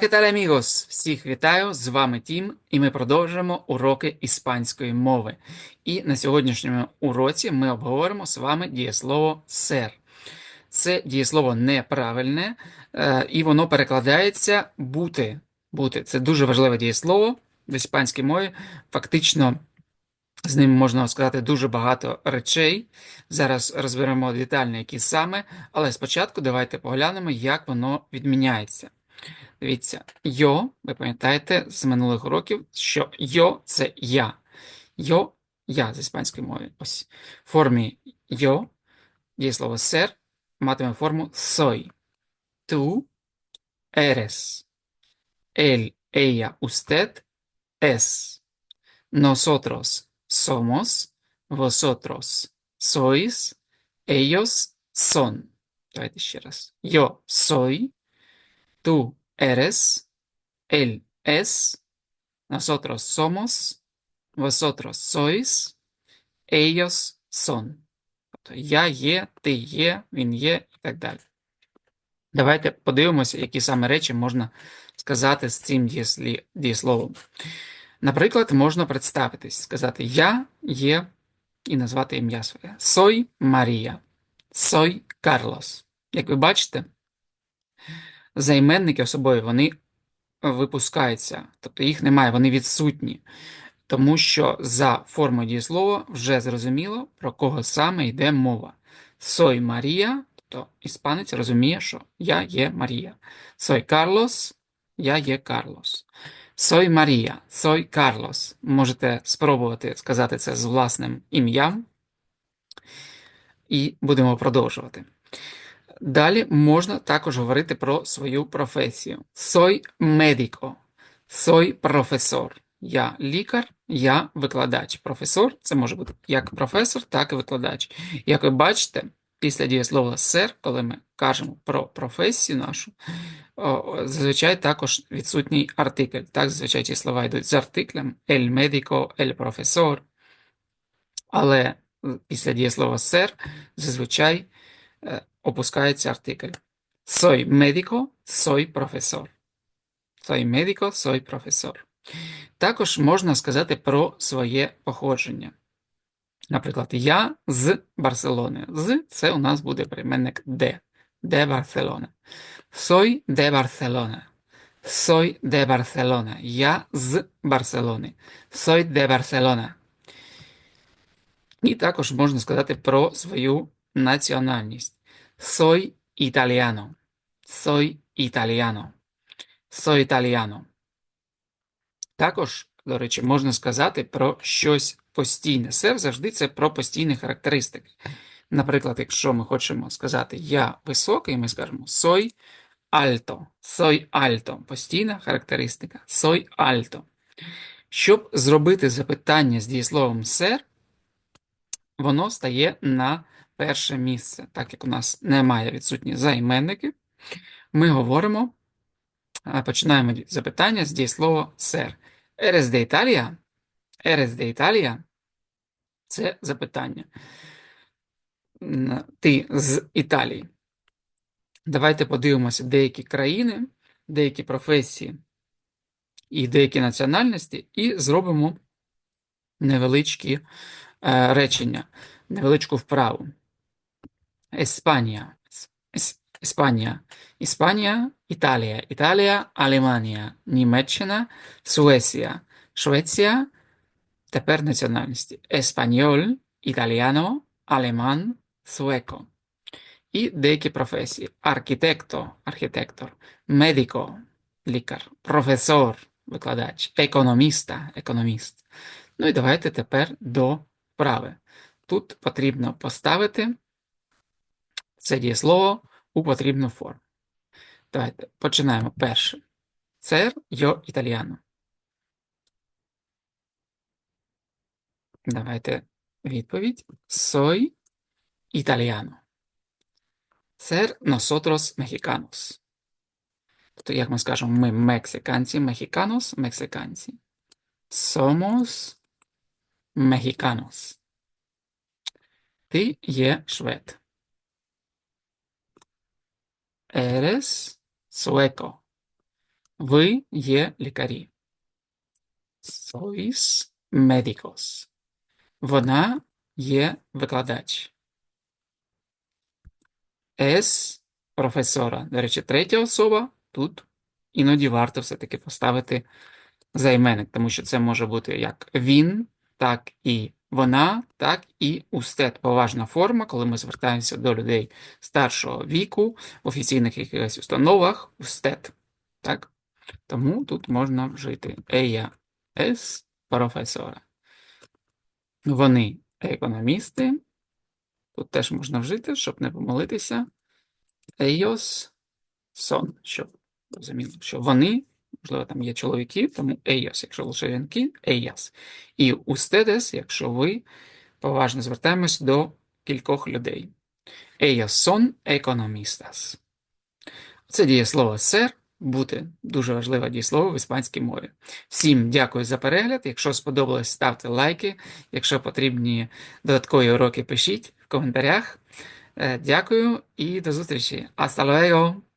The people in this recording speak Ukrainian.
¿qué tal, amigos? Всіх вітаю, з вами Тім, і ми продовжуємо уроки іспанської мови. І на сьогоднішньому уроці ми обговоримо з вами дієслово «ser». Це дієслово неправильне, е, і воно перекладається бути. Бути. Це дуже важливе дієслово в іспанській мові. Фактично, з ним можна сказати дуже багато речей. Зараз розберемо детально, які саме, але спочатку давайте поглянемо, як воно відміняється. Дивіться, йо, ви пам'ятаєте з минулих уроків, що йо це я. Йо я з іспанської мови. Ось в формі йо дієслово ser матиме форму soy. Tú eres. Él, ella, usted es. Nosotros somos. Vosotros sois. Ellos son. Давайте ще раз. Yo soy. Tú eres. Él es. Nosotros somos. Vosotros sois. Ellos son. Тобто я є, ти є, він є і так далі. Давайте подивимося, які саме речі можна сказати з цим дієсловом. Наприклад, можна представитись, сказати Я є і назвати ім'я своє. Soy Марія. Soy Карлос. Як ви бачите, займенники особові вони випускаються, тобто їх немає, вони відсутні. Тому що за формою дієслова вже зрозуміло, про кого саме йде мова. Soy Марія, тобто іспанець розуміє, що я є Марія. Soy Карлос, я є Карлос. Soy Марія, soy Карлос. Можете спробувати сказати це з власним ім'ям. І будемо продовжувати. Далі можна також говорити про свою професію. Soy médico, soy profesor. Я лікар, я викладач. Професор це може бути як професор, так і викладач. Як ви бачите, після дієслова ser, коли ми кажемо про професію нашу, зазвичай також відсутній артикль. Так, зазвичай ці слова йдуть з артиклем el médico, el profesor. Але після дієслова ser зазвичай е, опускається артикль. Soy médico, soy profesor. Soy médico, soy profesor. Також можна сказати про своє походження. Наприклад, я з Барселони. З це у нас буде прийменник де. Де Барселона. Soy de Barcelona. Soy de Barcelona. Я з Барселони. Soy de Barcelona. І також можна сказати про свою національність. Soy italiano. Soy italiano. Soy italiano. Також, до речі, можна сказати про щось постійне. Сер завжди це про постійні характеристики. Наприклад, якщо ми хочемо сказати я високий, ми скажемо soy alto. Soy alto. Постійна характеристика. Soy alto. Щоб зробити запитання з дієсловом ser, воно стає на перше місце. Так як у нас немає відсутні займенники, ми говоримо, починаємо запитання з дієслова ser. Eres de Italia? Eres de Italia? Це запитання. Ти з Італії. Давайте подивимося деякі країни, деякі професії і деякі національності, і зробимо невеличкі е, речення, невеличку вправу. Іспанія. Іс- Іспанія. Іспанія, Італія. Італія, Алеманія. Німеччина, Суеція. Швеція. Тепер національності. Еспаньоль, італіано, алеман, суеко. І деякі професії. Архітекто, архітектор, медико, лікар, професор, викладач, економіста, економіст. Ну і давайте тепер до вправи. Тут потрібно поставити це дієслово у потрібну форму. Давайте починаємо перше. Ser yo italiano. Давайте відповідь. Soy italiano. Ser nosotros mexicanos. Тобто, як ми скажемо, ми мексиканці, мексиканос, мексиканці. Somos mexicanos. Ти є швед. Eres sueco. Ви є лікарі. Sois médicos. Вона є викладач. Es професора. До речі, третя особа тут іноді варто все-таки поставити займенник, тому що це може бути як він, так і вона, так і устед. Поважна форма, коли ми звертаємося до людей старшого віку в офіційних якихось установах, устед. Так? Тому тут можна вжити ella es професора. Вони економісти. Тут теж можна вжити, щоб не помилитися. Ellos son, щоб розуміло, що вони, можливо, там є чоловіки, тому ellos, якщо лише жінки, ellas. І ustedes, якщо ви поважно звертаємось до кількох людей. Ellos son economistas. Це дієслово ser, бути дуже важливе дієслово в іспанській мові. Всім дякую за перегляд. Якщо сподобалось, ставте лайки. Якщо потрібні додаткові уроки, пишіть в коментарях. Е, Дякую і до зустрічі. Hasta luego!